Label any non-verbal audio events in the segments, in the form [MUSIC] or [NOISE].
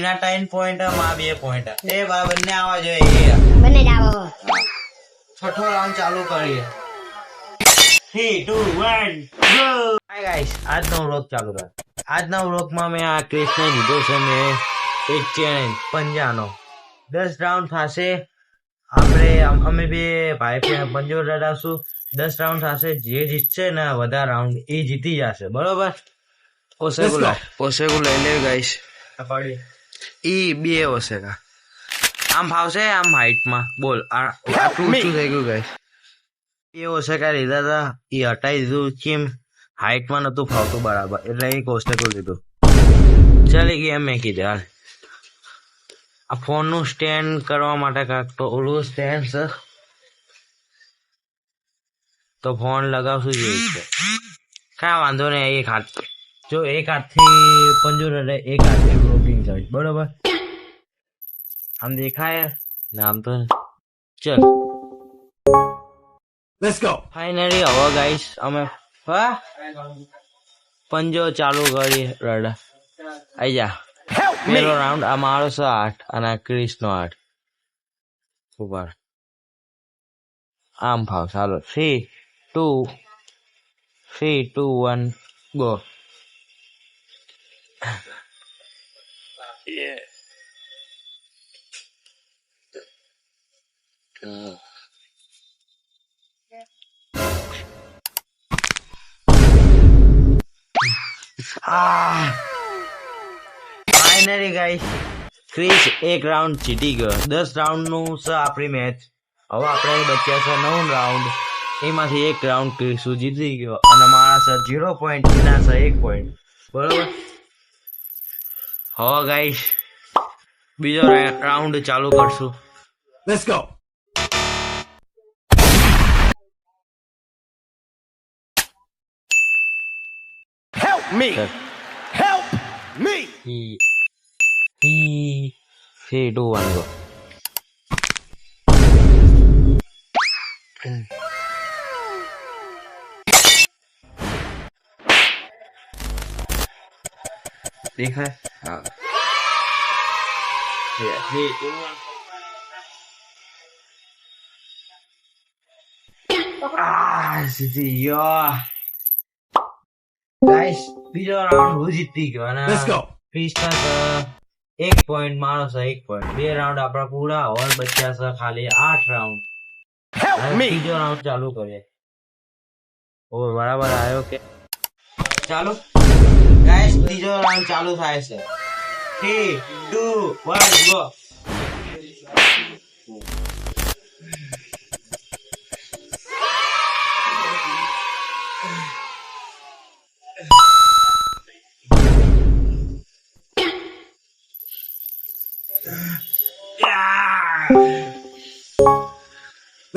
એના ત્રણ પોઈન્ટમાં બે પોઈન્ટ એ બા- બંને આવા જોઈએ. બંને જ છઠ્ઠો રાઉન્ડ ચાલુ કરીએ. Three two one go hi guys આજનો વ્લોગ ચાલુ કર આજના વ્લોગમાં મેં આ ક્રિશને લીધો છે મેં એક ચેલેન્જ પંજાનો. દસ રાઉન્ડ થશે. આપણે અમે બે ભાઈ પંજો લડાવશું દસ રાઉન્ડ થશે જે જીતશે ને વધારે રાઉન્ડ એ જીતી જશે. બરોબર? પોસેબલ પોસેબલ લઈ લે ગાઈસ ઈ બે ઓસેગા આમ ફાવશે આમ હાઈટમાં બોલ આટલું ઊંચું થઈ ગયું ગાઈસ એ ઓસેકા લીધા હતા એ હટાઈ દીધું કેમ? હાઈટમાં નતું ફાવતું બરાબર એટલે એ ઓસ્ટેકુલ લીધું. ચાલી ગઈ મેં કીધું હાલ. આ ફોનનું સ્ટેન્ડ કરવા માટે કાંઈક તો ઓલું સ્ટેન્ડ છે. તો ફોન લગાવશું જોઈએ છે. કાંઈ વાંધો નહીં એક હાથ જો એક હાથથી પંજુર અને એક હાથથી ગ્રોપિંગ થાય. બરોબર? આમ દેખાય? ને આમ તો ચલ. લેટ્સ ગો ફાઇનલી હવે ગાઈસ અમે હા? પંજો ચાલુ કરી રડ. આઈ જા. પેલો રાઉન્ડ આ મારો છે આઠ અને આ ક્રિસ નો આઠ. ઉપર. આમ ફાવ. ચાલો. Three two three two one go finally guys Chris એક રાઉન્ડ જીતી ગયો. દસ રાઉન્ડનું છે આપણી મેચ હવે આપણે બચ્યા છે નવ રાઉન્ડ એમાંથી એક રાઉન્ડ ક્રિસુ જીતી ગયો. અને મારા છે ઝીરો પોઈન્ટ એના છે એક પોઈન્ટ બરોબર? હવે ગાઈસ બીજો રાઉન્ડ ચાલુ કરશું. Let's go. Help me. Sir. Help me. He he three two one go. દેખાય હા three two one Ah, જીતી ગયો ગાઈસ બીજો રાઉન્ડ હું જીતી ગયો અને Let's go. ક્રિસ્ટન એક પોઈન્ટ મારો છે એક પોઈન્ટ બે રાઉન્ડ આપણા પૂરા હોલ બચ્યા છે ખાલી આઠ રાઉન્ડ. ત્રીજો રાઉન્ડ ચાલુ કરીએ. ઓ બરાબર આવ્યો કે? ચાલુ. ગાઈસ બીજો રાઉન્ડ ચાલુ થાય છે. Three two one go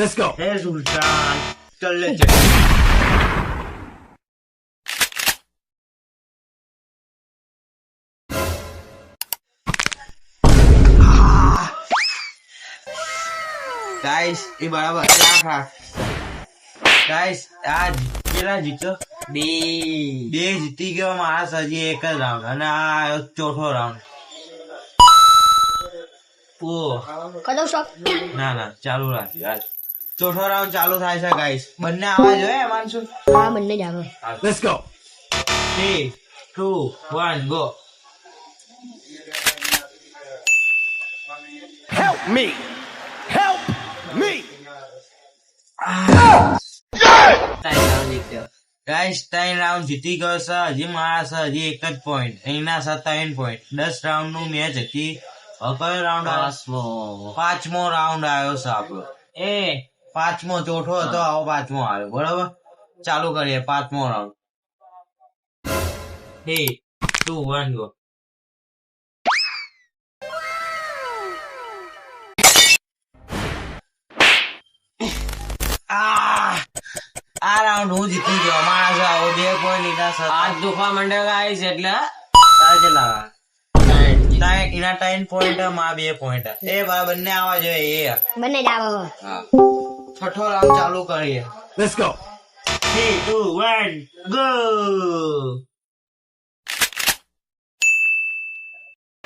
Let's go. હે લે ચલ ગાઈસ એ બરાબર. આઠ ગાઈસ આ કેટલા જીત્યો બે. બે જીતી ગયો મારા સજી એક જ રાઉન્ડ અને આ ચોથો રાઉન્ડ ઓ કદો શોપ ના ના ચાલુ રાખ્યું હાલ. ચોથો રાઉન્ડ ચાલુ થાય છે ગાઈસ બંને આવા જોઈએ માનસુ હા બંને જ આવો. Let's go. Three two one go help me help me guys ત્રણ રાઉન્ડ જીતી ગયો છે હજી મારા છે હજી એક જ પોઈન્ટ એના છે ત્રણ પોઈન્ટ દસ રાઉન્ડનું મેચ હતી. હવે કયો રાઉન્ડ પાંચમો. પાંચમો રાઉન્ડ આવ્યો છે આપણો. એ પાંચમો ચોથો હતો આવો પાંચમો આવ્યો બરોબર? ચાલુ કરીએ પાંચમો round three two one go આ આ રાઉન્ડ હું જીતી ગયો. માણસ આવો બે પોઈન્ટ લીધા છે આજ દુખવા માંડે ગાઈસ એટલે તારે લાવા એના ત્રણ પોઈન્ટમાં બે પોઈન્ટ એ બા- બંને આવા જોઈએ એ. બંને જ આવો. છઠ્ઠો રાઉન્ડ ચાલુ કરીએ. Let's go three two one go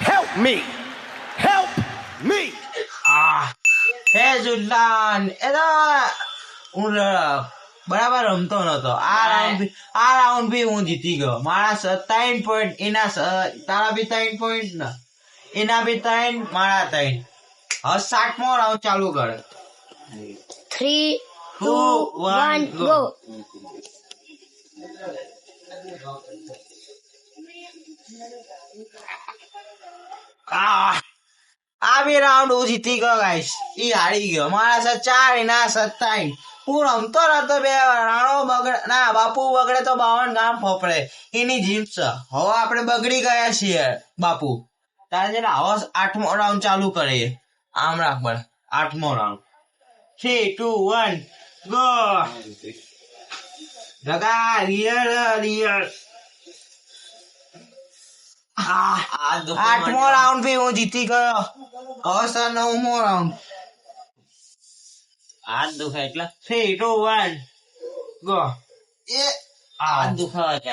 help me help me આ હે જુલાન એ હું બરાબર રમતો નતો. આ રાઉન્ડ આ રાઉન્ડ બી હું જીતી ગયો. મારા ત્રણ પોઈન્ટ એના સ- તારા બી ત્રણ પોઈન્ટ ને. એના બી ત્રણ મારા ત્રણ. હવે સાતમો રાઉન્ડ ચાલુ કરે. થ્રી ટુ વન ગો આ બે રાઉન્ડ હું જીતી ગયો ગાઈશ ઈ હારી ગયો. મારા સાથે ચાર ના સત્તાવીસ. હું રમતો નતો બે રાણો બગડે ના બાપુ બગડે તો બાવન ગામ ફોપડે એની છે. હવે આપણે બગડી ગયા છીએ બાપુ. તારે છે ને હવે આઠમો રાઉન્ડ ચાલુ કરીએ. આમ રાખ પણ આઠમો round three two one go લગા રિયલ રિયલ આઠમો રાઉન્ડ બી હું જીતી ગયો. હવે સર નવમો રાઉન્ડ હાથ દુખે એટલે? થ્રી ટુ વન ગો એ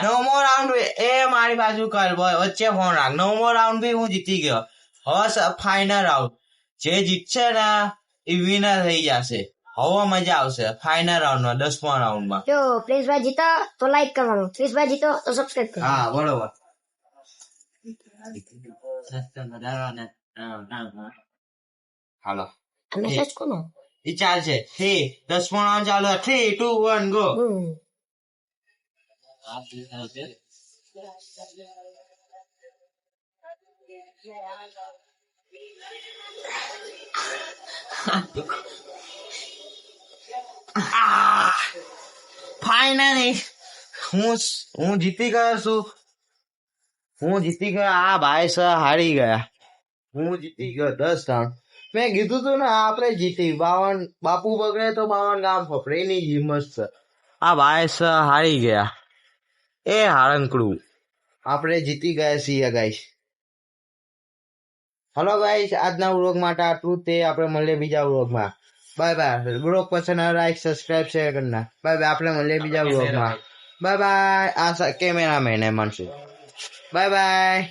નવમો રાઉન્ડ એ મારી બાજુ કર વચ્ચે ફોન રાખ. નવમો રાઉન્ડ બી હું જીતી ગયો. હવે ફાઇનલ રાઉન્ડ જે જીતશે ને એ વિનર થઈ જશે. હવે મજા આવશે. ફાઇનલ રાઉન્ડમાં દસમા રાઉન્ડમાં જો પ્રિન્સભાઈ જીતો તો લાઈક કરવાનું. પ્રિન્સભાઈ જીતો તો સબસ્ક્રાઇબ કરવાનું હા બરોબર. હાલો. મેસેજ કોનો? એ ચાલશે. થ્રી દસમો રાઉન્ડ ચાલુ થ્રી ટુ વન ગો હમ. હાથ દુખાવે [LAUGHS] છે ફાઇનલી હું હું જીતી ગયો છું. હું જીતી ગયો, આ ભાઈ સર હારી ગયા. હું જીતી ગયો દસ રાઉન્ડ મેં કીધું તું ને, આપણે જીતી. બાવન, બાપુ બગડે તો બાવન ગામ ફફડે એની હિંમત છે. આ ભાઈ સર હારી ગયા. એ હારંકડું આપણે જીતી ગયા છીએ ગાઈશ હલો ગાઈશ આજના વ્લોગ માટે આટલું તે. આપણે મળીએ બીજા વ્લોગમાં. બાય બાય વ્લોગ પસંદ આવે લાઈક સબસ્ક્રાઇબ શેર કરના બાય બાય આપણે મળીએ બીજા વ્લોગમાં. બાય બાય આ કેમેરામેન એ મનસુખ બાય બાય